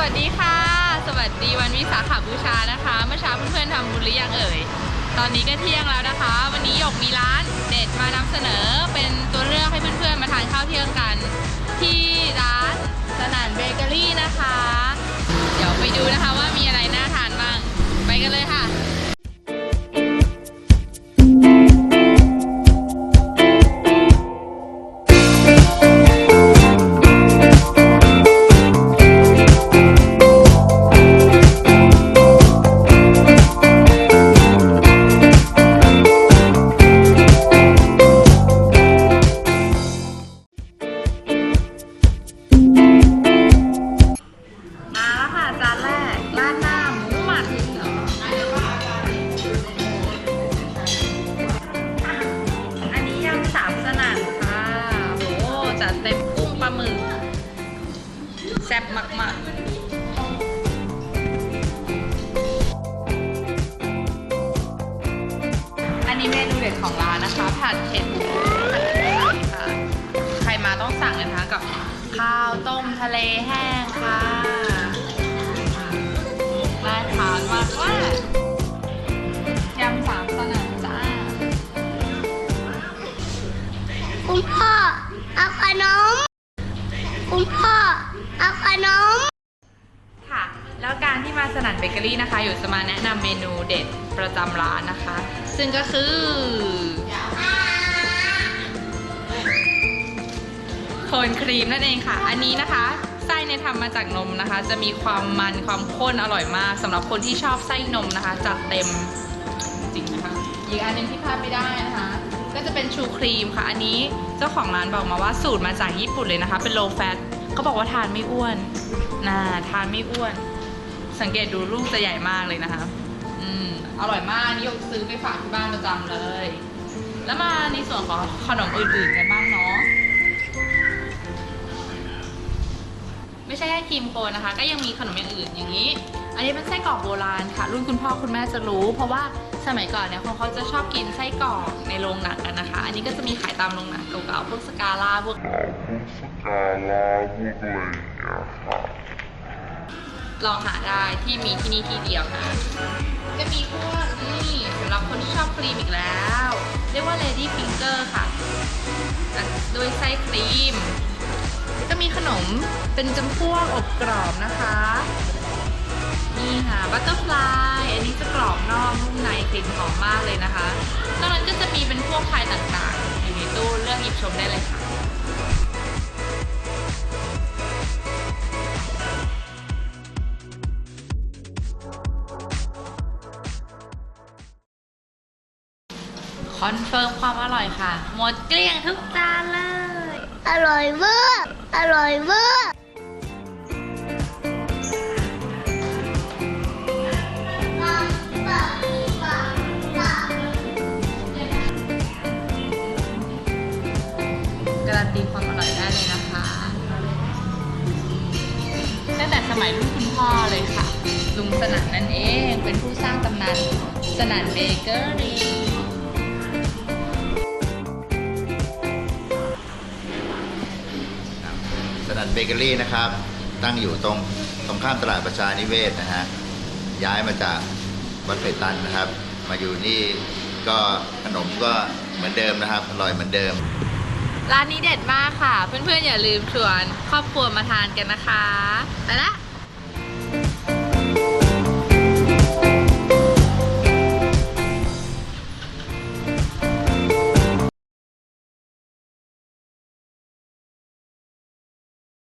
วัสดีค่ะ สวัสดีวันวิสาขบูชานะคะ เมื่อเช้าเพื่อนๆทำบุญหรือยังเอ่ย ตอนนี้ก็เที่ยงแล้วนะคะ วันนี้หยกมีร้านเด็ดมานำเสนอเป็นตัวเลือกให้เพื่อนๆมาทานข้าวเที่ยงกัน บมากๆอันนี้เมนูเด็ดของร้านนะคะ ผัดเผ็ดหมูผัดเผ็ดไทยค่ะ ใครมาต้องสั่งเลยนะคะกับข้าวต้มทะเลแห้งค่ะน่าทานมากว่ายำสามสนั่นจ้า คุณพ่อเอาขนม คุณพ่อ เอาขนม ค่ะ แล้วการที่มาสนันเบเกอรี่นะคะ อยู่จะมาแนะนำเมนูเด็ดประจำร้านนะคะ ซึ่งก็คือโคนครีมนั่นเองค่ะ อันนี้นะคะไส้เนี่ยทำมาจากนมนะคะ จะมีความมันความข้นอร่อยมากสำหรับคนที่ชอบไส้นมนะคะ จัดเต็มจริงนะคะ อีกอันหนึงที่พลาดไม่ได้นะคะ ก็จะเป็นชูครีมค่ะ อันนี้เจ้าของร้านบอกมาว่าสูตรมาจากญี่ปุ่นเลยนะคะ เป็น low fat เขาบอกว่าทานไม่อ้วนน่าทานไม่อ้วน สังเกตดูลูกจะใหญ่มากเลยนะคะ อืม อร่อยมากนี่ยกซื้อไปฝากที่บ้านประจำเลย แล้วมาในส่วนของขนมอื่นๆกันบ้างเนาะไม่ใช่แค่ครีมโคนนะคะ ก็ยังมีขนมอย่างอื่นอย่างนี้ อันนี้เป็นไส้กรอกโบราณค่ะ รุ่นคุณพ่อคุณแม่จะรู้ เพราะว่า สมัยก่อนเนี่ยคนเขาจะชอบกินไส้กรอกในโรงหนังกันนะคะ อันนี้ก็จะมีขายตามโรงหนังเก่าๆพวกสกาล่าพวกสกาลาพวกอะไรอย่างเงี้ยค่ะลองหาได้ที่มีที่นี่ที่เดียวนะจะมีพวกนี่สำหรับคนที่ชอบครีมอีกแล้ว เรียกว่า Lady Finger ค่ะจัดด้วยไส้ครีมก็มีขนมเป็นจำพวกอบกรอบนะคะ นี่ค่ะบัตเตอร์ฟลาย อันนี้จะกรอบนอกนุ่มในกลิ่นหอมมากเลยนะคะ นอกนั้นก็จะมีเป็นพวกพายต่างๆ อยู่ในตู้เลือกหยิบชมได้เลยค่ะคอนเฟิร์มความอร่อยค่ะ หมดเกลี้ยงทุกจานเลย อร่อยเวอร์อร่อยเวอร์ ตีความอร่อยได้เลยนะคะ ตั้งแต่สมัยรุ่นคุณพ่อเลยค่ะ ลุงสนั่นนั่นเองเป็นผู้สร้างตำนานสนั่นเบเกอรี่สนันเบเกอรี่นะครับ ตั้งอยู่ตรงตรงข้ามตลาดประชานิเวศนะฮะ ย้ายมาจากวัดเพตันนะครับ มาอยู่นี่ก็ขนมก็เหมือนเดิมนะครับ อร่อยเหมือนเดิม ร้านนี้เด็ดมากค่ะ เพื่อนๆอย่าลืมชวนครอบครัวมาทานกันนะคะ ไปละ